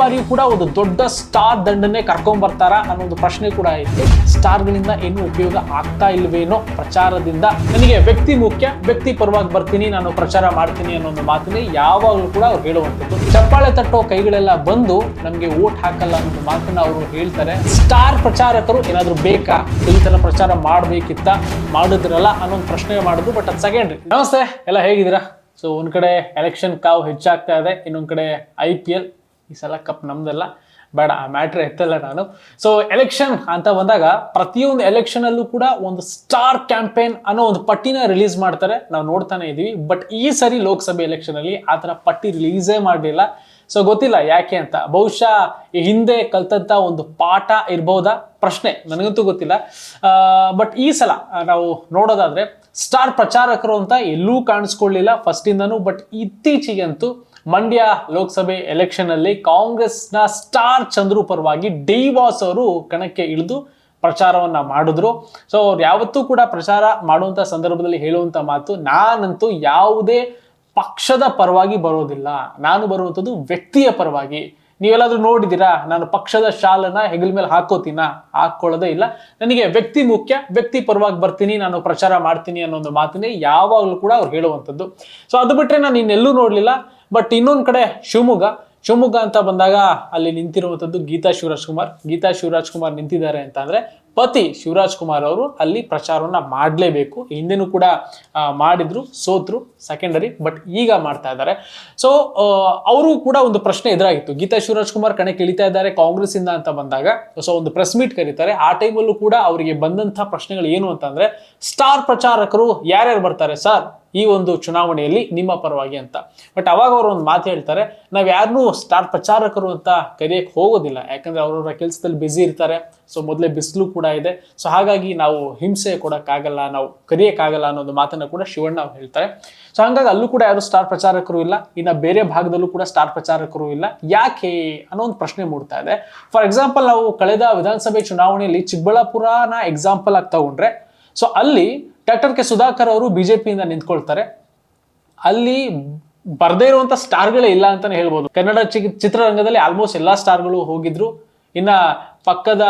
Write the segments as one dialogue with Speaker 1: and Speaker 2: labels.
Speaker 1: ಬಾರಿಯೂ ಕೂಡ ಒಂದು ದೊಡ್ಡ ಸ್ಟಾರ್ ದಂಡನ್ನೇ ಕರ್ಕೊಂಡ್ ಬರ್ತಾರ ಅನ್ನೋ ಒಂದು ಪ್ರಶ್ನೆ ಕೂಡ ಐತೆ ಸ್ಟಾರ್ಗಳಿಂದ ಏನು ಉಪಯೋಗ ಆಗ್ತಾ ಇಲ್ವೇನೋ ಪ್ರಚಾರದಿಂದ ನನಗೆ ವ್ಯಕ್ತಿ ಮುಖ್ಯ, ವ್ಯಕ್ತಿ ಪರವಾಗಿ ಬರ್ತೀನಿ, ನಾನು ಪ್ರಚಾರ ಮಾಡ್ತೀನಿ ಅನ್ನೋ ಒಂದು ಮಾತನ್ನೇ ಯಾವಾಗಲೂ ಕೂಡ ಅವ್ರು ಹೇಳುವಂಥದ್ದು. ಚಪ್ಪಾಳೆ ತಟ್ಟೋ ಕೈಗಳೆಲ್ಲ ಬಂದು ನಮಗೆ ಓಟ್ ಹಾಕಲ್ಲ ಅನ್ನೋ ಮಾತನ್ನ ಅವರು ಹೇಳ್ತಾರೆ. ಸ್ಟಾರ್ ಪ್ರಚಾರಕರು ಏನಾದರೂ ಬೇಕಾ? ಈ ತರ ಪ್ರಚಾರ ಮಾಡಬೇಕಿತ್ತ, ಮಾಡಿದ್ರಲ್ಲ ಅನ್ನೋ ಒಂದು ಪ್ರಶ್ನೆ ಮಾಡೋದು ಬಟ್ ಅದು ಸೆಕೆಂಡ್ರಿ ನಮಸ್ತೆ, ಎಲ್ಲ ಹೇಗಿದ್ದೀರಾ? ಸೊ ಒಂದ್ ಕಡೆ ಎಲೆಕ್ಷನ್ ಕಾವು ಹೆಚ್ಚಾಗ್ತಾ ಇದೆ, ಇನ್ನೊಂದ್ ಕಡೆ ಐ ಪಿ ಎಲ್ ಈ ಸಲ ಕಪ್ ನಮ್ದಲ್ಲ. ಬೇಡ, ಆ ಮ್ಯಾಟ್ರ್ ಎತ್ತಲ್ಲ ನಾನು. ಸೊ ಎಲೆಕ್ಷನ್ ಅಂತ ಬಂದಾಗ ಪ್ರತಿಯೊಂದು ಎಲೆಕ್ಷನ್ ಅಲ್ಲೂ ಕೂಡ ಒಂದು ಸ್ಟಾರ್ ಕ್ಯಾಂಪೇನ್ ಅನ್ನೋ ಒಂದು ಪಟ್ಟಿನ ರಿಲೀಸ್ ಮಾಡ್ತಾರೆ. ನಾವು ನೋಡ್ತಾನೆ ಇದೀವಿ. ಬಟ್ ಈ ಸರಿ ಲೋಕಸಭೆ ಎಲೆಕ್ಷನ್ ಅಲ್ಲಿ ಆ ಥರ ಪಟ್ಟಿ ರಿಲೀಸೇ ಮಾಡಲಿಲ್ಲ. ಸೊ ಗೊತ್ತಿಲ್ಲ ಯಾಕೆ ಅಂತ. ಬಹುಶಃ ಹಿಂದೆ ಕಲ್ತಂತ ಒಂದು ಪಾಠ ಇರ್ಬೋದಾ? ಪ್ರಶ್ನೆ. ನನಗಂತೂ ಗೊತ್ತಿಲ್ಲ. ಬಟ್ ಈ ಸಲ ನಾವು ನೋಡೋದಾದ್ರೆ ಸ್ಟಾರ್ ಪ್ರಚಾರಕರು ಅಂತ ಎಲ್ಲೂ ಕಾಣಿಸ್ಕೊಳ್ಳಿಲ್ಲ ಫಸ್ಟ್ ಇಂದನೂ. ಬಟ್ ಇತ್ತೀಚೆಗೆ ಅಂತೂ ಮಂಡ್ಯ ಲೋಕಸಭೆ ಎಲೆಕ್ಷನ್ ಅಲ್ಲಿ ಕಾಂಗ್ರೆಸ್ನ ಸ್ಟಾರ್ ಚಂದ್ರು ಪರವಾಗಿ ಡಿ ವಾಸ್ ಅವರು ಕಣಕ್ಕೆ ಇಳಿದು ಪ್ರಚಾರವನ್ನ ಮಾಡಿದ್ರು. ಸೊ ಅವ್ರು ಯಾವತ್ತೂ ಕೂಡ ಪ್ರಚಾರ ಮಾಡುವಂತ ಸಂದರ್ಭದಲ್ಲಿ ಹೇಳುವಂತ ಮಾತು, ನಾನಂತೂ ಯಾವುದೇ ಪಕ್ಷದ ಪರವಾಗಿ ಬರೋದಿಲ್ಲ. ನಾನು ಬರುವಂಥದ್ದು ವ್ಯಕ್ತಿಯ ಪರವಾಗಿ. ನೀವೆಲ್ಲಾದ್ರೂ ನೋಡಿದ್ದೀರಾ? ನಾನು ಪಕ್ಷದ ಶಾಲನ್ನ ಹೆಗಲ ಮೇಲೆ ಹಾಕೋತೀನ? ಹಾಕೊಳ್ಳೋದೇ ಇಲ್ಲ. ನನಗೆ ವ್ಯಕ್ತಿ ಮುಖ್ಯ, ವ್ಯಕ್ತಿ ಪರವಾಗಿ ಬರ್ತೀನಿ, ನಾನು ಪ್ರಚಾರ ಮಾಡ್ತೀನಿ ಅನ್ನೋ ಒಂದು ಮಾತನ್ನೇ ಯಾವಾಗಲೂ ಕೂಡ ಅವ್ರು ಹೇಳುವಂಥದ್ದು. ಸೊ ಅದು ಬಿಟ್ರೆ ನಾನು ಇನ್ನೆಲ್ಲೂ ನೋಡಲಿಲ್ಲ. ಬಟ್ ಇನ್ನೊಂದು ಕಡೆ ಶಿವಮೊಗ್ಗ. ಶಿವಮೊಗ್ಗ ಅಂತ ಬಂದಾಗ ಅಲ್ಲಿ ನಿಂತಿರುವಂಥದ್ದು ಗೀತಾ ಶಿವರಾಜ್ ಕುಮಾರ್. ಗೀತಾ ಶಿವರಾಜ್ ಕುಮಾರ್ ನಿಂತಿದ್ದಾರೆ ಅಂತ ಅಂದ್ರೆ ಪತಿ ಶಿವರಾಜ್ ಕುಮಾರ್ ಅವರು ಅಲ್ಲಿ ಪ್ರಚಾರವನ್ನ ಮಾಡಲೇಬೇಕು. ಹಿಂದೆನೂ ಕೂಡ ಮಾಡಿದ್ರು, ಸೋತ್ರು ಸೆಕೆಂಡರಿ ಬಟ್ ಈಗ ಮಾಡ್ತಾ ಇದ್ದಾರೆ. ಸೊ ಅವರು ಕೂಡ ಒಂದು ಪ್ರಶ್ನೆ ಎದುರಾಗಿತ್ತು. ಗೀತಾ ಶಿವರಾಜ್ ಕುಮಾರ್ ಕಣಕ್ಕೆ ಇಳಿತಾ ಇದ್ದಾರೆ ಕಾಂಗ್ರೆಸ್ ಇಂದ ಅಂತ ಬಂದಾಗ. ಸೊ ಒಂದು ಪ್ರೆಸ್ ಮೀಟ್ ಕರೀತಾರೆ. ಆ ಟೈಮಲ್ಲೂ ಕೂಡ ಅವರಿಗೆ ಬಂದಂಥ ಪ್ರಶ್ನೆಗಳು ಏನು ಅಂತಂದ್ರೆ ಸ್ಟಾರ್ ಪ್ರಚಾರಕರು ಯಾರ್ಯಾರು ಬರ್ತಾರೆ? ಸರ್ ಈ ಒಂದು ಚುನಾವಣೆಯಲ್ಲಿ ನಿಮ್ಮ ಪರವಾಗಿ ಅಂತ. ಬಟ್ ಅವಾಗ ಅವರು ಒಂದು ಮಾತು ಹೇಳ್ತಾರೆ, ನಾವು ಯಾರನ್ನೂ ಸ್ಟಾರ್ ಪ್ರಚಾರಕರು ಅಂತ ಕರೆಯಕ್ಕೆ ಹೋಗೋದಿಲ್ಲ. ಯಾಕಂದ್ರೆ ಅವರವರ ಕೆಲಸದಲ್ಲಿ ಬ್ಯುಸಿ ಇರ್ತಾರೆ ಸೊ ಮೊದಲೇ ಬಿಸಿಲು ಕೂಡ ಇದೆ. ಸೊ ಹಾಗಾಗಿ ನಾವು ಹಿಂಸೆ ಕೊಡೋಕ್ಕಾಗಲ್ಲ, ನಾವು ಕರೆಯೋಕ್ಕಾಗಲ್ಲ ಅನ್ನೋದು ಮಾತನ್ನ ಕೂಡ ಶಿವಣ್ಣ ಅವ್ರು ಹೇಳ್ತಾರೆ. ಸೊ ಹಾಗಾಗಿ ಅಲ್ಲೂ ಕೂಡ ಯಾರು ಸ್ಟಾರ್ ಪ್ರಚಾರಕರು ಇಲ್ಲ, ಇನ್ನು ಬೇರೆ ಭಾಗದಲ್ಲೂ ಕೂಡ ಸ್ಟಾರ್ ಪ್ರಚಾರಕರು ಇಲ್ಲ. ಯಾಕೆ ಅನ್ನೋ ಒಂದು ಪ್ರಶ್ನೆ ಮೂಡ್ತಾ ಇದೆ. ಫಾರ್ ಎಕ್ಸಾಂಪಲ್ ನಾವು ಕಳೆದ ವಿಧಾನಸಭೆ ಚುನಾವಣೆಯಲ್ಲಿ ಚಿಕ್ಕಬಳ್ಳಾಪುರನ ಎಕ್ಸಾಂಪಲ್ ಆಗಿ ತಗೊಂಡ್ರೆ ಸೊ ಅಲ್ಲಿ ಡಾಕ್ಟರ್ ಕೆ ಸುಧಾಕರ್ ಅವರು ಬಿಜೆಪಿಯಿಂದ ನಿಂತ್ಕೊಳ್ತಾರೆ. ಅಲ್ಲಿ ಬರ್ದೇ ಇರುವಂತ ಸ್ಟಾರ್ಗಳೇ ಇಲ್ಲ ಅಂತಾನೆ ಹೇಳ್ಬೋದು. ಕನ್ನಡ ಚಿತ್ರರಂಗದಲ್ಲಿ ಆಲ್ಮೋಸ್ಟ್ ಎಲ್ಲಾ ಸ್ಟಾರ್ಗಳು ಹೋಗಿದ್ರು. ಇನ್ನ ಪಕ್ಕದ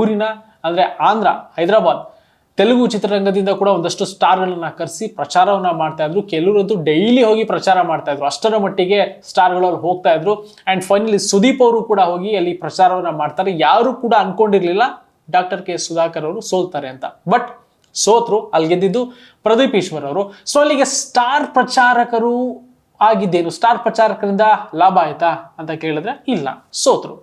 Speaker 1: ಊರಿನ, ಅಂದ್ರೆ ಆಂಧ್ರ, ಹೈದರಾಬಾದ್, ತೆಲುಗು ಚಿತ್ರರಂಗದಿಂದ ಕೂಡ ಒಂದಷ್ಟು ಸ್ಟಾರ್ಗಳನ್ನ ಕರೆಸಿ ಪ್ರಚಾರವನ್ನ ಮಾಡ್ತಾ ಇದ್ರು. ಕೆಲವರಂತೂ ಡೈಲಿ ಹೋಗಿ ಪ್ರಚಾರ ಮಾಡ್ತಾ ಇದ್ರು. ಅಷ್ಟರ ಮಟ್ಟಿಗೆ ಸ್ಟಾರ್ಗಳು ಹೋಗ್ತಾ ಇದ್ರು. ಅಂಡ್ ಫೈನಲಿ ಸುದೀಪ್ ಅವರು ಕೂಡ ಹೋಗಿ ಅಲ್ಲಿ ಪ್ರಚಾರವನ್ನ ಮಾಡ್ತಾರೆ. ಯಾರು ಕೂಡ ಅನ್ಕೊಂಡಿರ್ಲಿಲ್ಲ ಡಾಕ್ಟರ್ ಕೆ ಸುಧಾಕರ್ ಅವರು ಸೋಲ್ತಾರೆ ಅಂತ. ಬಟ್ ಸೋತ್ರು, ಅಲ್ಲಿ ಗೆದ್ದಿದ್ದು ಪ್ರದೀಪ್ ಈಶ್ವರ್ ಅವರು. ಸೊ ಅಲ್ಲಿಗೆ ಸ್ಟಾರ್ ಪ್ರಚಾರಕರು ಆಗಿದ್ದೇನು? ಸ್ಟಾರ್ ಪ್ರಚಾರಕರಿಂದ ಲಾಭ ಆಯ್ತಾ ಅಂತ ಕೇಳಿದ್ರೆ ಇಲ್ಲ, ಸೋತರು.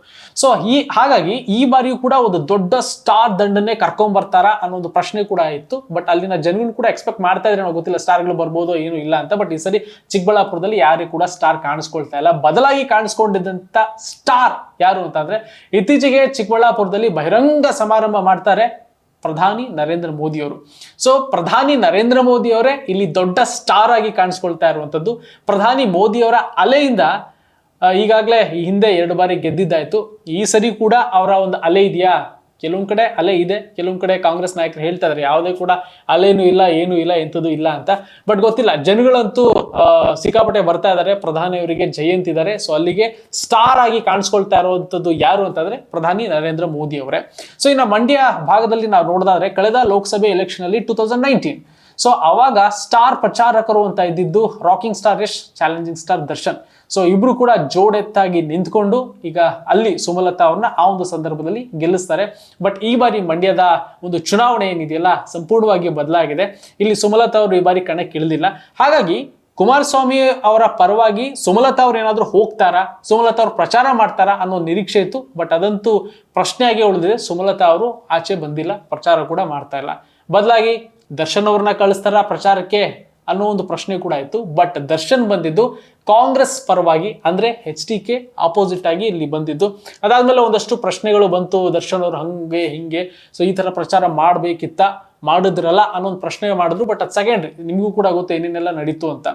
Speaker 1: ಸೊ ಈ, ಹಾಗಾಗಿ ಈ ಬಾರಿಯೂ ಕೂಡ ಒಂದು ದೊಡ್ಡ ಸ್ಟಾರ್ ದಂಡನ್ನೇ ಕರ್ಕೊಂಡ್ ಬರ್ತಾರಾ ಅನ್ನೋ ಒಂದು ಪ್ರಶ್ನೆ ಕೂಡ ಇತ್ತು. ಬಟ್ ಅಲ್ಲಿನ ಜನಗಳು ಕೂಡ ಎಕ್ಸ್ಪೆಕ್ಟ್ ಮಾಡ್ತಾ ಇದ್ರೆ ನಾವು ಗೊತ್ತಿಲ್ಲ ಸ್ಟಾರ್ಗಳು ಬರ್ಬೋದು ಏನು ಇಲ್ಲ ಅಂತ. ಬಟ್ ಈ ಸರಿ ಚಿಕ್ಕಬಳ್ಳಾಪುರದಲ್ಲಿ ಯಾರಿಗೂ ಕೂಡ ಸ್ಟಾರ್ ಕಾಣಿಸ್ಕೊಳ್ತಾ ಇಲ್ಲ. ಬದಲಾಗಿ ಕಾಣಿಸ್ಕೊಂಡಿದ್ದಂತ ಸ್ಟಾರ್ ಯಾರು ಅಂತಂದ್ರೆ ಇತ್ತೀಚೆಗೆ ಚಿಕ್ಕಬಳ್ಳಾಪುರದಲ್ಲಿ ಬಹಿರಂಗ ಸಮಾರಂಭ ಮಾಡ್ತಾರೆ ಪ್ರಧಾನಿ ನರೇಂದ್ರ ಮೋದಿ ಅವರು ಸೊ ಪ್ರಧಾನಿ ನರೇಂದ್ರ ಮೋದಿ ಅವರೇ ಇಲ್ಲಿ ದೊಡ್ಡ ಸ್ಟಾರ್ ಆಗಿ ಕಾಣಿಸ್ಕೊಳ್ತಾ ಇರುವಂತದ್ದು ಪ್ರಧಾನಿ ಮೋದಿ ಅವರ ಅಲೆಯಿಂದ ಈಗಾಗಲೇ ಹಿಂದೆ ಎರಡು ಬಾರಿ ಗೆದ್ದಿದ್ದಾಯ್ತು. ಈ ಸರಿ ಕೂಡ ಅವರ ಒಂದು ಅಲೆ ಇದೆಯಾ? ಕೆಲವೊಂದ್ ಕಡೆ ಅಲೆ ಇದೆ, ಕೆಲವೊಂದು ಕಡೆ ಕಾಂಗ್ರೆಸ್ ನಾಯಕರು ಹೇಳ್ತಾ ಇದಾರೆ, ಯಾವುದೇ ಕೂಡ ಅಲೆನೂ ಇಲ್ಲ, ಏನೂ ಇಲ್ಲ, ಎಂಥದ್ದು ಇಲ್ಲ ಅಂತ. ಬಟ್ ಗೊತ್ತಿಲ್ಲ, ಜನಗಳಂತೂ ಸಿಕ್ಕಾಪಟ್ಟೆ ಬರ್ತಾ ಇದ್ದಾರೆ ಪ್ರಧಾನಿಯವರಿಗೆ ಜಯಂತಿದ್ದಾರೆ ಸೊ ಅಲ್ಲಿಗೆ ಸ್ಟಾರ್ ಆಗಿ ಕಾಣಿಸ್ಕೊಳ್ತಾ ಇರುವಂತದ್ದು ಯಾರು ಅಂತಂದ್ರೆ ಪ್ರಧಾನಿ ನರೇಂದ್ರ ಮೋದಿ ಅವರೇ. ಸೊ ಇನ್ನು ಮಂಡ್ಯ ಭಾಗದಲ್ಲಿ ನಾವು ನೋಡೋದಾದ್ರೆ ಕಳೆದ ಲೋಕಸಭೆ ಎಲೆಕ್ಷನ್ ಅಲ್ಲಿ ಟೂ ತೌಸಂಡ್ ನೈನ್ಟೀನ್ ಸೊ ಅವಾಗ ಸ್ಟಾರ್ ಪ್ರಚಾರಕರು ಅಂತ ಇದ್ದಿದ್ದು rocking star Yash challenging star Darshan. So ಇಬ್ರು ಕೂಡ ಜೋಡೆತ್ತಾಗಿ ನಿಂತ್ಕೊಂಡು ಈಗ ಅಲ್ಲಿ ಸುಮಲತಾ ಅವ್ರನ್ನ ಆ ಒಂದು ಸಂದರ್ಭದಲ್ಲಿ ಗೆಲ್ಲಿಸ್ತಾರೆ. ಬಟ್ ಈ ಬಾರಿ ಮಂಡ್ಯದ ಒಂದು ಚುನಾವಣೆ ಏನಿದೆಯಲ್ಲ, ಸಂಪೂರ್ಣವಾಗಿ ಬದಲಾಗಿದೆ. ಇಲ್ಲಿ ಸುಮಲತಾ ಅವರು ಈ ಬಾರಿ ಕಣಕ್ಕೆ ಇಳಿದಿಲ್ಲ ಹಾಗಾಗಿ ಕುಮಾರಸ್ವಾಮಿ ಅವರ ಪರವಾಗಿ ಸುಮಲತಾ ಅವ್ರು ಏನಾದರೂ ಹೋಗ್ತಾರಾ, ಸುಮಲತಾ ಅವ್ರು ಪ್ರಚಾರ ಮಾಡ್ತಾರಾ ಅನ್ನೋ ನಿರೀಕ್ಷೆ ಇತ್ತು. ಬಟ್ ಅದಂತೂ ಪ್ರಶ್ನೆಯಾಗಿ ಉಳಿದಿದೆ. ಸುಮಲತಾ ಅವರು ಆಚೆ ಬಂದಿಲ್ಲ, ಪ್ರಚಾರ ಕೂಡ ಮಾಡ್ತಾ ಇಲ್ಲ. ಬದಲಾಗಿ ದರ್ಶನ್ ಅವ್ರನ್ನ ಕಳಿಸ್ತಾರ ಪ್ರಚಾರಕ್ಕೆ? ಅನ್ನೋ ಒಂದು ಪ್ರಶ್ನೆ ಕೂಡ ಇತ್ತು. ಬಟ್ ದರ್ಶನ್ ಬಂದಿದ್ದು ಕಾಂಗ್ರೆಸ್ ಪರವಾಗಿ, ಅಂದರೆ ಎಚ್ ಡಿ ಕೆ ಆಪೋಸಿಟ್ ಆಗಿ ಇಲ್ಲಿ ಬಂದಿದ್ದು. ಅದಾದಮೇಲೆ ಒಂದಷ್ಟು ಪ್ರಶ್ನೆಗಳು ಬಂತು. ದರ್ಶನ್ ಅವರು ಹಂಗೆ, ಹಿಂಗೆ ಸೊ ಈ ಥರ ಪ್ರಚಾರ ಮಾಡಬೇಕಿತ್ತ, ಮಾಡಿದ್ರಲ್ಲ ಅನ್ನೋ ಒಂದು ಪ್ರಶ್ನೆ ಮಾಡಿದ್ರು. ಬಟ್ ಅದು ಸೆಕೆಂಡ್ರಿ ನಿಮಗೂ ಕೂಡ ಗೊತ್ತು ಏನೇನೆಲ್ಲ ನಡೀತು ಅಂತ.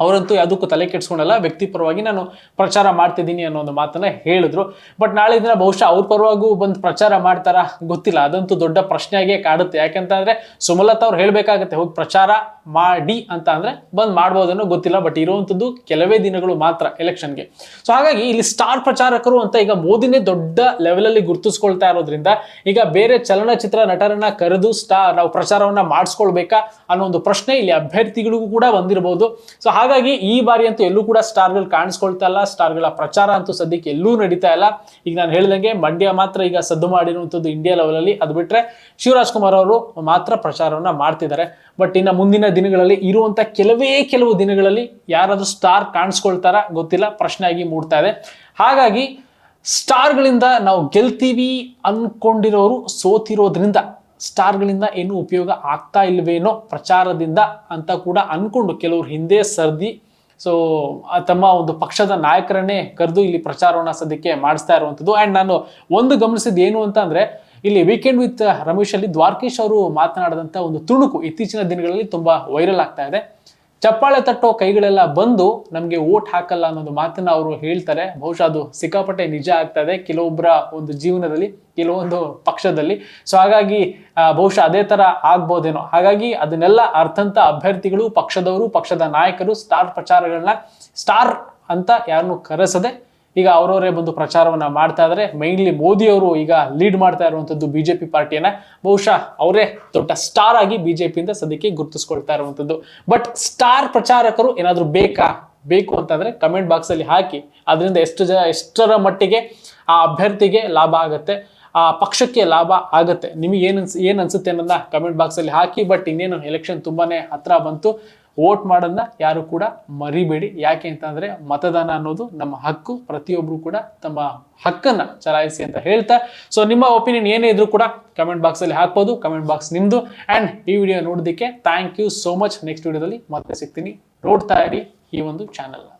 Speaker 1: ಅವರಂತೂ ಯಾವುದಕ್ಕೂ ತಲೆ ಕೆಡ್ಸ್ಕೊಂಡಲ್ಲ, ವ್ಯಕ್ತಿ ಪರವಾಗಿ ನಾನು ಪ್ರಚಾರ ಮಾಡ್ತಿದ್ದೀನಿ ಅನ್ನೋ ಒಂದು ಮಾತನ್ನ ಹೇಳಿದ್ರು. ಬಟ್ ನಾಳೆ ದಿನ ಬಹುಶಃ ಅವ್ರ ಪರವಾಗೂ ಬಂದು ಪ್ರಚಾರ ಮಾಡ್ತಾರ ಗೊತ್ತಿಲ್ಲ. ಅದಂತೂ ದೊಡ್ಡ ಪ್ರಶ್ನೆಯಾಗೆ ಕಾಡುತ್ತೆ. ಯಾಕಂತಂದ್ರೆ ಸುಮಲತಾ ಅವ್ರು ಹೇಳ್ಬೇಕಾಗತ್ತೆ, ಹೋಗಿ ಪ್ರಚಾರ ಮಾಡಿ ಅಂತ ಅಂದ್ರೆ ಬಂದ್ ಅನ್ನೋ ಗೊತ್ತಿಲ್ಲ. ಬಟ್ ಇರುವಂತದ್ದು ಕೆಲವೇ ದಿನಗಳು ಮಾತ್ರ ಎಲೆಕ್ಷನ್ಗೆ ಸೊ ಹಾಗಾಗಿ ಇಲ್ಲಿ ಸ್ಟಾರ್ ಪ್ರಚಾರಕರು ಅಂತ ಈಗ ಮೋದಿನೇ ದೊಡ್ಡ ಲೆವೆಲ್ ಅಲ್ಲಿ ಗುರುತಿಸ್ಕೊಳ್ತಾ ಇರೋದ್ರಿಂದ ಈಗ ಬೇರೆ ಚಲನಚಿತ್ರ ನಟರನ್ನ ಕರೆದು ಸ್ಟಾರ್ ನಾವು ಪ್ರಚಾರವನ್ನ ಮಾಡಿಸ್ಕೊಳ್ಬೇಕಾ ಅನ್ನೋ ಒಂದು ಪ್ರಶ್ನೆ ಇಲ್ಲಿ ಅಭ್ಯರ್ಥಿಗಳಿಗೂ ಕೂಡ ಬಂದಿರಬಹುದು ಸೊ ಹಾಗಾಗಿ ಈ ಬಾರಿ ಅಂತೂ ಎಲ್ಲೂ ಕೂಡ ಸ್ಟಾರ್ಗಳು ಕಾಣಿಸ್ಕೊಳ್ತಾ ಇಲ್ಲ. ಸ್ಟಾರ್ಗಳ ಪ್ರಚಾರ ಅಂತೂ ಸದ್ಯಕ್ಕೆ ಎಲ್ಲೂ ನಡೀತಾ ಇಲ್ಲ. ಈಗ ನಾನು ಹೇಳಿದಂಗೆ ಮಂಡ್ಯ ಮಾತ್ರ ಈಗ ಸದ್ದು ಮಾಡಿರುವಂಥದ್ದು ಇಂಡಿಯಾ ಲೆವೆಲಲ್ಲಿ ಅದು ಬಿಟ್ಟರೆ ಶಿವರಾಜ್ ಕುಮಾರ್ ಅವರು ಮಾತ್ರ ಪ್ರಚಾರವನ್ನ ಮಾಡ್ತಿದ್ದಾರೆ. ಬಟ್ ಇನ್ನು ಮುಂದಿನ ದಿನಗಳಲ್ಲಿ ಇರುವಂತ ಕೆಲವೇ ಕೆಲವು ದಿನಗಳಲ್ಲಿ ಯಾರಾದರೂ ಸ್ಟಾರ್ ಕಾಣಿಸ್ಕೊಳ್ತಾರ ಗೊತ್ತಿಲ್ಲ. ಪ್ರಶ್ನೆ ಆಗಿ ಮೂಡ್ತಾ ಇದೆ. ಹಾಗಾಗಿ ಸ್ಟಾರ್ಗಳಿಂದ ನಾವು ಗೆಲ್ತೀವಿ ಅನ್ಕೊಂಡಿರೋರು ಸೋತಿರೋದ್ರಿಂದ ಸ್ಟಾರ್ಗಳಿಂದ ಏನು ಉಪಯೋಗ ಆಗ್ತಾ ಇಲ್ವೇನೋ ಪ್ರಚಾರದಿಂದ ಅಂತ ಕೂಡ ಅಂದ್ಕೊಂಡು ಕೆಲವರು ಹಿಂದೆ ಸರ್ದಿ, ಸೊ ತಮ್ಮ ಒಂದು ಪಕ್ಷದ ನಾಯಕರನ್ನೇ ಕರೆದು ಇಲ್ಲಿ ಪ್ರಚಾರವನ್ನು ಸದ್ಯಕ್ಕೆ ಮಾಡಿಸ್ತಾ ಇರುವಂಥದ್ದು. ಆ್ಯಂಡ್ ನಾನು ಒಂದು ಗಮನಿಸಿದ್ದು ಏನು ಅಂತ ಅಂದ್ರೆ ಇಲ್ಲಿ ವೀಕೆಂಡ್ ವಿತ್ ರಮೇಶ್ ಅಲ್ಲಿ ದ್ವಾರಕೀಶ್ ಅವರು ಮಾತನಾಡಿದಂಥ ಒಂದು ತುಣುಕು ಇತ್ತೀಚಿನ ದಿನಗಳಲ್ಲಿ ತುಂಬಾ ವೈರಲ್ ಆಗ್ತಾ ಇದೆ. ಚಪ್ಪಾಳೆ ತಟ್ಟೋ ಕೈಗಳೆಲ್ಲ ಬಂದು ನಮಗೆ ಓಟ್ ಹಾಕಲ್ಲ ಅನ್ನೋದು ಮಾತನ್ನ ಅವರು ಹೇಳ್ತಾರೆ. ಬಹುಶಃ ಅದು ಸಿಕ್ಕಾಪಟ್ಟೆ ನಿಜ ಆಗ್ತಾ ಇದೆ ಕೆಲವೊಬ್ಬರ ಒಂದು ಜೀವನದಲ್ಲಿ, ಕೆಲವೊಂದು ಪಕ್ಷದಲ್ಲಿ. ಸೊ ಹಾಗಾಗಿ ಬಹುಶಃ ಅದೇ ತರ ಆಗ್ಬೋದೇನೋ. ಹಾಗಾಗಿ ಅದನ್ನೆಲ್ಲ ಅರ್ಥಂತ ಅಭ್ಯರ್ಥಿಗಳು, ಪಕ್ಷದವರು, ಪಕ್ಷದ ನಾಯಕರು, ಸ್ಟಾರ್ ಪ್ರಚಾರಗಳನ್ನ ಸ್ಟಾರ್ ಅಂತ ಯಾರನ್ನು ಕರೆಸದೆ ಈಗ ಅವರವರೇ ಬಂದು ಪ್ರಚಾರವನ್ನ ಮಾಡ್ತಾ ಇದ್ದಾರೆ ಮೈನ್ಲಿ ಮೋದಿ ಅವರು ಈಗ ಲೀಡ್ ಮಾಡ್ತಾ ಇರುವಂತದ್ದು ಬಿಜೆಪಿ ಪಾರ್ಟಿಯನ್ನ. ಬಹುಶಃ ಅವರೇ ದೊಡ್ಡ ಸ್ಟಾರ್ ಆಗಿ ಬಿಜೆಪಿಯಿಂದ ಸದ್ಯಕ್ಕೆ ಗುರುತಿಸ್ಕೊಳ್ತಾ ಇರುವಂತದ್ದು. ಬಟ್ ಸ್ಟಾರ್ ಪ್ರಚಾರಕರು ಏನಾದರೂ ಬೇಕಾ? ಬೇಕು ಅಂತಂದರೆ ಕಮೆಂಟ್ ಬಾಕ್ಸ್ ಅಲ್ಲಿ ಹಾಕಿ. ಅದರಿಂದ ಎಷ್ಟು ಜನ, ಎಷ್ಟರ ಮಟ್ಟಿಗೆ ಆ ಅಭ್ಯರ್ಥಿಗೆ ಲಾಭ ಆಗುತ್ತೆ, ಆ ಪಕ್ಷಕ್ಕೆ ಲಾಭ ಆಗುತ್ತೆ, ನಿಮಗೆ ಏನು ಅನ್ಸ್, ಏನು ಅನ್ಸುತ್ತೆ ಅನ್ನೋದನ್ನ ಕಮೆಂಟ್ ಬಾಕ್ಸ್ ಅಲ್ಲಿ ಹಾಕಿ. ಬಟ್ ಇನ್ನೇನು ಎಲೆಕ್ಷನ್ ತುಂಬಾನೇ ಹತ್ರ ಬಂತು. ವೋಟ್ ಮಾಡೋದನ್ನ ಯಾರು ಕೂಡ ಮರಿಬೇಡಿ. ಯಾಕೆ ಅಂತಂದ್ರೆ ಮತದಾನ ಅನ್ನೋದು ನಮ್ಮ ಹಕ್ಕು. ಪ್ರತಿಯೊಬ್ರು ಕೂಡ ತಮ್ಮ ಹಕ್ಕನ್ನ ಚಲಾಯಿಸಿ ಅಂತ ಹೇಳ್ತಾ. ಸೊ ನಿಮ್ಮ ಒಪಿನಿಯನ್ ಏನೇ ಇದ್ರೂ ಕೂಡ ಕಮೆಂಟ್ ಬಾಕ್ಸ್ ಅಲ್ಲಿ ಹಾಕ್ಬೋದು. ಕಮೆಂಟ್ ಬಾಕ್ಸ್ ನಿಮ್ದು. ಅಂಡ್ ಈ ವಿಡಿಯೋ ನೋಡೋದಕ್ಕೆ thank you so much next ವಿಡಿಯೋದಲ್ಲಿ ಮತ್ತೆ ಸಿಗ್ತೀನಿ. ನೋಡ್ತಾ ಇರಿ ಈ ಒಂದು ಚಾನಲ್ನ